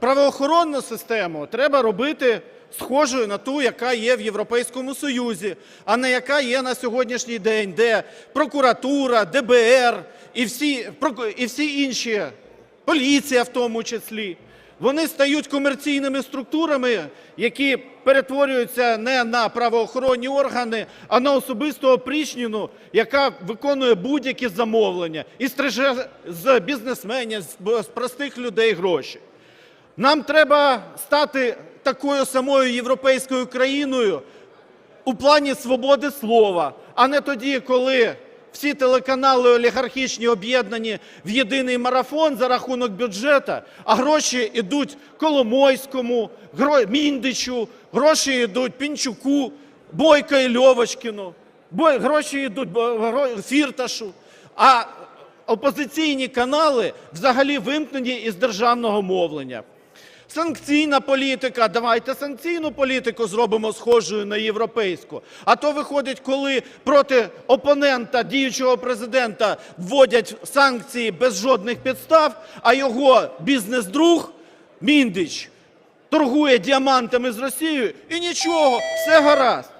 правоохоронну систему треба робити схожою на ту, яка є в Європейському Союзі, а не яка є на сьогоднішній день, де прокуратура, ДБР і всі, і всі інші, поліція в тому числі, вони стають комерційними структурами, які перетворюються не на правоохоронні органи, а на особисту опричнину, яка виконує будь-які замовлення і стриже з бізнесменів, з простих людей гроші. Нам треба стати такою самою європейською країною у плані свободи слова, а не тоді, коли всі телеканали олігархічні об'єднані в єдиний марафон за рахунок бюджету, а гроші йдуть Коломойському, Міндичу, гроші йдуть Пінчуку, Бойко і Льовочкіну, гроші йдуть Фірташу. А опозиційні канали взагалі вимкнені із державного мовлення. Санкційна політика. Давайте санкційну політику зробимо схожою на європейську. А то виходить, коли проти опонента діючого президента вводять санкції без жодних підстав, а його бізнес-друг Міндич торгує діамантами з Росією і нічого, все гаразд.